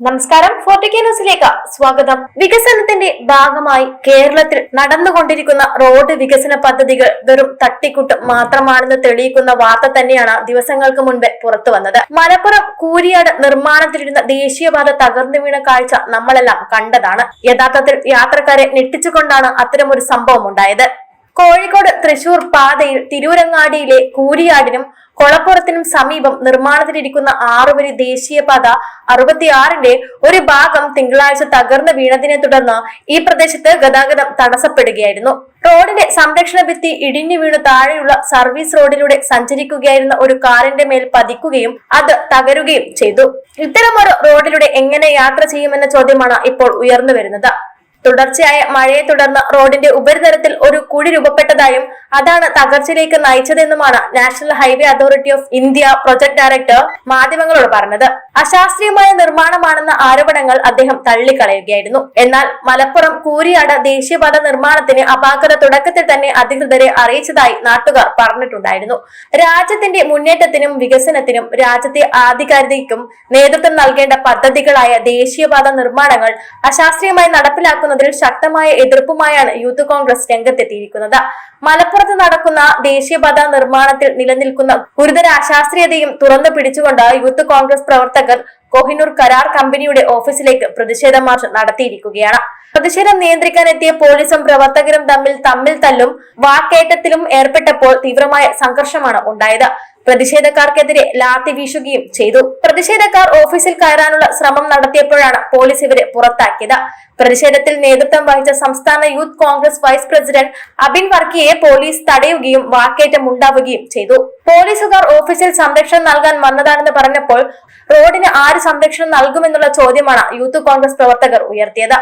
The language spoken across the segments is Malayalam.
നമസ്കാരം ഫോർട്ടിക്ക ന്യൂസിലേക്ക് സ്വാഗതം. വികസനത്തിന്റെ ഭാഗമായി കേരളത്തിൽ നടന്നുകൊണ്ടിരിക്കുന്ന റോഡ് വികസന പദ്ധതികൾ വെറും തട്ടിക്കുട്ട് മാത്രമാണെന്ന് തെളിയിക്കുന്ന വാർത്ത തന്നെയാണ് ദിവസങ്ങൾക്ക് മുൻപ് പുറത്തു വന്നത്. മലപ്പുറം കൂരിയാട് നിർമ്മാണത്തിലിരുന്ന ദേശീയപാത തകർന്നു വീണ കാഴ്ച നമ്മളെല്ലാം കണ്ടതാണ്. യഥാർത്ഥത്തിൽ യാത്രക്കാരെ ഞെട്ടിച്ചുകൊണ്ടാണ് അത്തരമൊരു സംഭവം ഉണ്ടായത്. കോഴിക്കോട് തൃശൂർ പാതയിൽ തിരൂരങ്ങാടിയിലെ കൂരിയാടിനും കൊളപ്പുറത്തിനും സമീപം നിർമ്മാണത്തിലിരിക്കുന്ന ആറുവരി ദേശീയപാത അറുപത്തിയാറിന്റെ ഒരു ഭാഗം തിങ്കളാഴ്ച തകർന്നു വീണതിനെ തുടർന്ന് ഈ പ്രദേശത്ത് ഗതാഗതം തടസ്സപ്പെടുകയായിരുന്നു. റോഡിന്റെ സംരക്ഷണ ഭിത്തി ഇടിഞ്ഞു വീണു താഴെയുള്ള സർവീസ് റോഡിലൂടെ സഞ്ചരിക്കുകയായിരുന്ന ഒരു കാറിന്റെ മേൽ പതിക്കുകയും അത് തകരുകയും ചെയ്തു. ഇത്തരമൊരു റോഡിലൂടെ എങ്ങനെ യാത്ര ചെയ്യുമെന്ന ചോദ്യമാണ് ഇപ്പോൾ ഉയർന്നു വരുന്നത്. തുടർച്ചയായ മഴയെ തുടർന്ന് റോഡിന്റെ ഉപരിതലത്തിൽ ഒരു കുഴി രൂപപ്പെട്ടതായും അതാണ് തകർച്ചയിലേക്ക് നയിച്ചതെന്നുമാണ് national highway authority of India project director മാധ്യമങ്ങളോട് പറഞ്ഞത്. അശാസ്ത്രീയമായ നിർമ്മാണമാണെന്ന ആരോപണങ്ങൾ അദ്ദേഹം തള്ളിക്കളയുകയായിരുന്നു. എന്നാൽ മലപ്പുറം കൂരിയാട് ദേശീയപാത നിർമ്മാണത്തിന് അപാകത തുടക്കത്തിൽ തന്നെ അധികൃതരെ അറിയിച്ചതായി നാട്ടുകാർ പറഞ്ഞിട്ടുണ്ടായിരുന്നു. രാജ്യത്തിന്റെ മുന്നേറ്റത്തിനും വികസനത്തിനും രാജ്യത്തെ ആധികാരികതയ്ക്കും നേതൃത്വം നൽകേണ്ട പദ്ധതികളായ ദേശീയപാത നിർമ്മാണങ്ങൾ അശാസ്ത്രീയമായി നടപ്പിലാക്കുന്നതിൽ ശക്തമായ എതിർപ്പുമായാണ് യൂത്ത് കോൺഗ്രസ് രംഗത്തെത്തിയിരിക്കുന്നത്. മലപ്പുറത്ത് നടക്കുന്ന ദേശീയപാത നിർമ്മാണത്തിൽ നിലനിൽക്കുന്ന ഗുരുതര അശാസ്ത്രീയതയും തുറന്നു പിടിച്ചുകൊണ്ട് യൂത്ത് കോൺഗ്രസ് പ്രവർത്തകർ കൊഹിനൂർ കരാർ കമ്പനിയുടെ ഓഫീസിലേക്ക് പ്രതിഷേധ മാർച്ച് നടത്തിയിരിക്കുകയാണ്. പ്രതിഷേധം നിയന്ത്രിക്കാൻ എത്തിയ പോലീസും പ്രവർത്തകരും തമ്മിൽ തമ്മിൽ തല്ലും വാക്കേറ്റത്തിലും ഏർപ്പെട്ടപ്പോൾ തീവ്രമായ സംഘർഷമാണ് ഉണ്ടായത്. പ്രതിഷേധക്കാർക്കെതിരെ ലാത്തി വീശുകയും ചെയ്തു. പ്രതിഷേധക്കാർ ഓഫീസിൽ കയറാനുള്ള ശ്രമം നടത്തിയപ്പോഴാണ് പോലീസ് ഇവരെ പുറത്താക്കിയത്. പ്രതിഷേധത്തിൽ നേതൃത്വം വഹിച്ച സംസ്ഥാന youth Congress vice president Abin വർക്കിയെ police തടയുകയും വാക്കേറ്റം ഉണ്ടാവുകയും ചെയ്തു. പോലീസുകാർ ഓഫീസിൽ സംരക്ഷണം നൽകാൻ വന്നതാണെന്ന് പറഞ്ഞപ്പോൾ റോഡിന് ആര് സംരക്ഷണം നൽകുമെന്നുള്ള ചോദ്യമാണ് യൂത്ത് കോൺഗ്രസ് പ്രവർത്തകർ ഉയർത്തിയത്.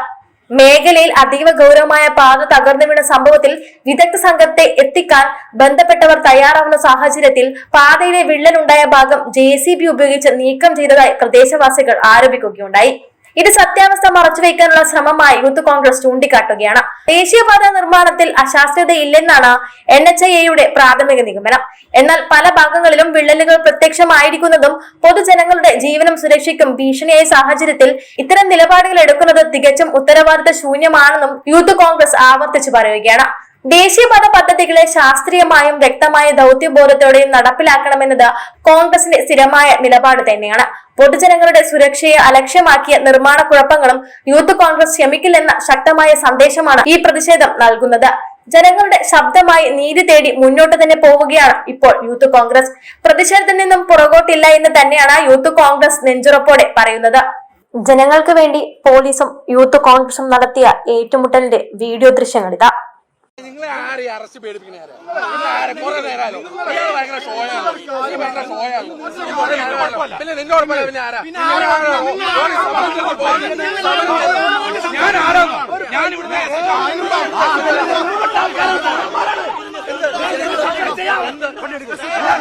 മേഖലയിൽ അതീവ ഗൗരവമായ പാത തകർന്നു വീണ സംഭവത്തിൽ വിദഗ്ധ സംഘത്തെ എത്തിക്കാൻ ബന്ധപ്പെട്ടവർ തയ്യാറാവുന്ന സാഹചര്യത്തിൽ പാതയിലെ വിള്ളലുണ്ടായ ഭാഗം ജെ ഉപയോഗിച്ച് നീക്കം ചെയ്തതായി പ്രദേശവാസികൾ ആരോപിക്കുകയുണ്ടായി. ഇത് സത്യാവസ്ഥ മറച്ചുവെക്കാനുള്ള ശ്രമമായി യൂത്ത് കോൺഗ്രസ് ചൂണ്ടിക്കാട്ടുകയാണ്. ദേശീയപാത നിർമ്മാണത്തിൽ അശാസ്ത്രതയില്ലെന്നാണ് എൻ എച്ച് ഐയുടെ പ്രാഥമിക നിഗമനം. എന്നാൽ പല ഭാഗങ്ങളിലും വിള്ളലുകൾ പ്രത്യക്ഷമായിരിക്കുന്നതും പൊതുജനങ്ങളുടെ ജീവനും സുരക്ഷയ്ക്കും ഭീഷണിയായ സാഹചര്യത്തിൽ ഇത്തരം നിലപാടുകൾ എടുക്കുന്നത് തികച്ചും ഉത്തരവാദിത്ത ശൂന്യമാണെന്നും യൂത്ത് കോൺഗ്രസ് ആവർത്തിച്ചു പറയുകയാണ്. ദേശീയപാത പദ്ധതികളെ ശാസ്ത്രീയമായും വ്യക്തമായ ദൗത്യബോധത്തോടെയും നടപ്പിലാക്കണമെന്നത് കോൺഗ്രസിന്റെ സ്ഥിരമായ നിലപാട് തന്നെയാണ്. പൊതുജനങ്ങളുടെ സുരക്ഷയെ അലക്ഷ്യമാക്കിയ നിർമ്മാണ കുഴപ്പങ്ങളും യൂത്ത് കോൺഗ്രസ് ക്ഷമിക്കില്ലെന്ന ശക്തമായ സന്ദേശമാണ് ഈ പ്രതിഷേധം നൽകുന്നത്. ജനങ്ങളുടെ ശബ്ദമായി നീതി തേടി മുന്നോട്ട് തന്നെ പോവുകയാണ് ഇപ്പോൾ യൂത്ത് കോൺഗ്രസ്. പ്രതിഷേധത്തിൽ നിന്നും പുറകോട്ടില്ല എന്ന് തന്നെയാണ് യൂത്ത് കോൺഗ്രസ് നെഞ്ചുറപ്പോടെ പറയുന്നത്. ജനങ്ങൾക്ക് വേണ്ടി പോലീസും യൂത്ത് കോൺഗ്രസും നടത്തിയ ഏറ്റുമുട്ടലിന്റെ വീഡിയോ ദൃശ്യങ്ങളിതാ. നിങ്ങളെ ആരെ അറസ്റ്റ് പേടിപ്പിക്കണേ ആരെ? കുറെ നേരമായല്ലോ. ഇയാൾ ഭയങ്കര ഷോയാണ്. ഈ ഭയങ്കര ഷോയാണ്. പിന്നെ നിന്നോട് കുഴപ്പമില്ല പിന്നെ ആരാ? ഞാൻ ആരാ? ഞാൻ ഇവിടുത്തെ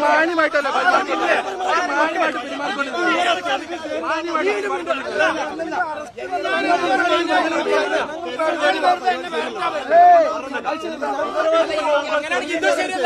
മാന്യമായിട്ടല്ല. മാന്യമായിട്ട് പെരുമാറുന്നത്. అర్జెంట్ అర్జెంట్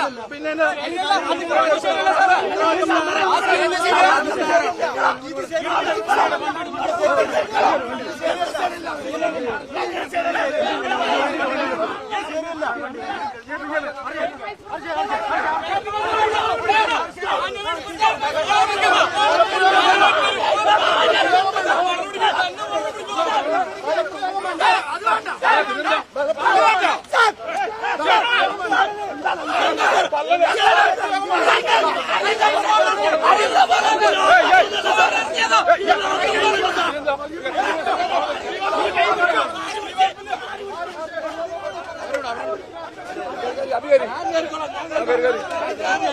ഞാൻ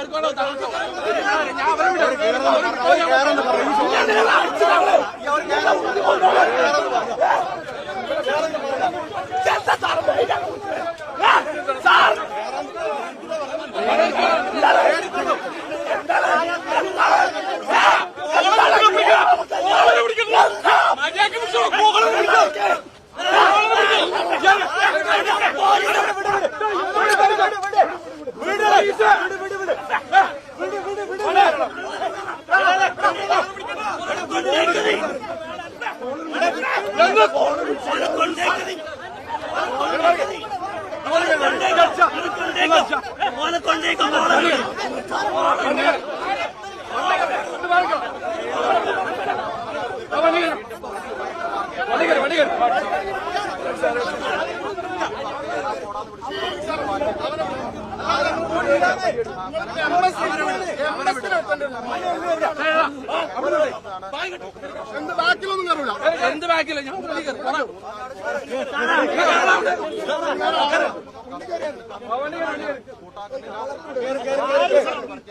എന്ത് ബാക്കിലൊന്നും കയറൂല എന്ത് ബാക്കില്ല ഞാൻ. പോടാ.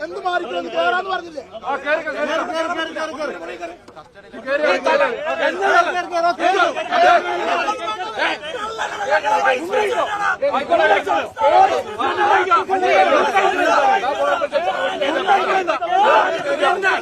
എന്ത് മാറിക്കുന്നു കേറാന്ന് പറഞ്ഞില്ലേ എന്താ?